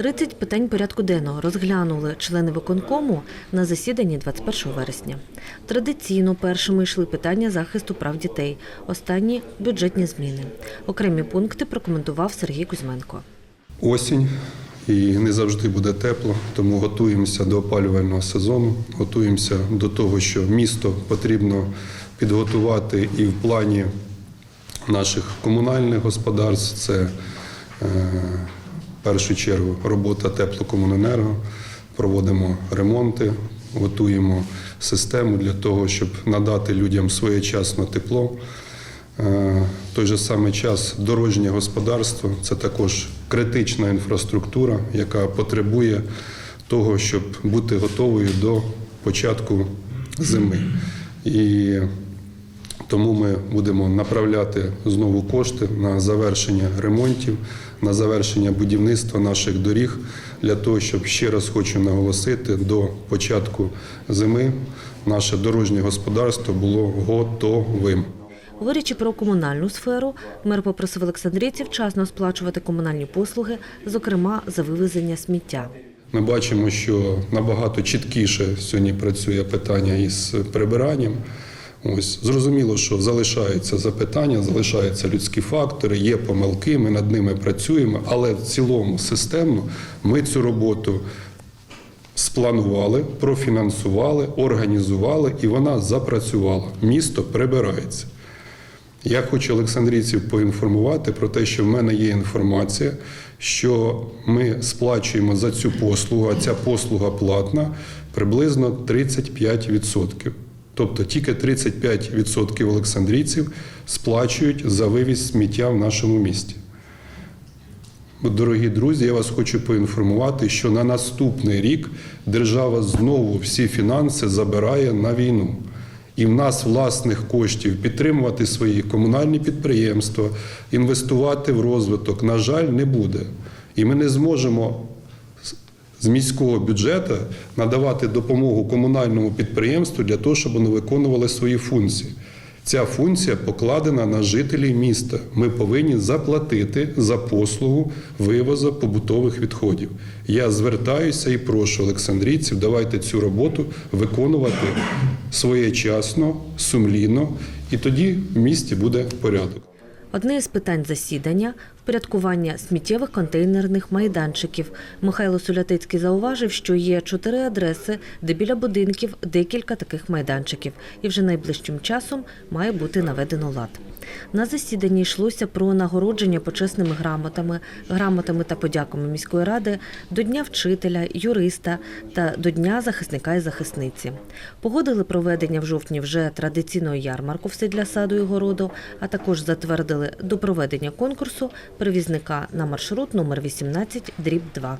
30 питань порядку денного розглянули члени виконкому на засіданні 21 вересня. Традиційно першими йшли питання захисту прав дітей, останні бюджетні зміни. Окремі пункти прокоментував Сергій Кузьменко. Осінь і не завжди буде тепло, тому готуємося до опалювального сезону, готуємося до того, що місто потрібно підготувати і в плані наших комунальних господарств. Це е, першу чергу робота теплокомуненерго. Проводимо ремонти, готуємо систему для того, щоб надати людям своєчасно тепло. Е, той же самий час дорожнє господарство це також критична інфраструктура, яка потребує того, щоб бути готовою до початку зими. І тому ми будемо направляти знову кошти на завершення ремонтів, на завершення будівництва наших доріг для того, щоб ще раз хочу наголосити, до початку зими наше дорожнє господарство було готовим. Говорячи про комунальну сферу, мер попросив олександрійців вчасно сплачувати комунальні послуги, зокрема за вивезення сміття. Ми бачимо, що набагато чіткіше сьогодні працює питання із прибиранням. Ось зрозуміло, що залишаються запитання, залишаються людські фактори, є помилки, ми над ними працюємо, але в цілому системно ми цю роботу спланували, профінансували, організували, і вона запрацювала. Місто прибирається. Я хочу олександрійців поінформувати про те, що в мене є інформація, що ми сплачуємо за цю послугу, а ця послуга платна приблизно 35%. Тобто тільки 35% олександрійців сплачують за вивіз сміття в нашому місті. Дорогі друзі, я вас хочу поінформувати, що на наступний рік держава знову всі фінанси забирає на війну. І в нас власних коштів підтримувати свої комунальні підприємства, інвестувати в розвиток, на жаль, не буде. І ми не зможемо з- з міського бюджету надавати допомогу комунальному підприємству для того, щоб вони виконували свої функції. Ця функція покладена на жителів міста. Ми повинні заплатити за послугу вивозу побутових відходів. Я звертаюся і прошу олександрійців, давайте цю роботу виконувати своєчасно, сумлінно, і тоді в місті буде порядок. Одне із питань засідання впорядкування сміттєвих контейнерних майданчиків. Михайло Сулятицький зауважив, що є чотири адреси, де біля будинків декілька таких майданчиків, і вже найближчим часом має бути наведено лад. На засіданні йшлося про нагородження почесними грамотами, грамотами та подяками міської ради до Дня вчителя, юриста та до Дня захисника і захисниці. Погодили проведення в жовтні вже традиційного ярмарку в для саду і городу, а також затвердили до проведення конкурсу перевізника на маршрут номер 18 дріб 2.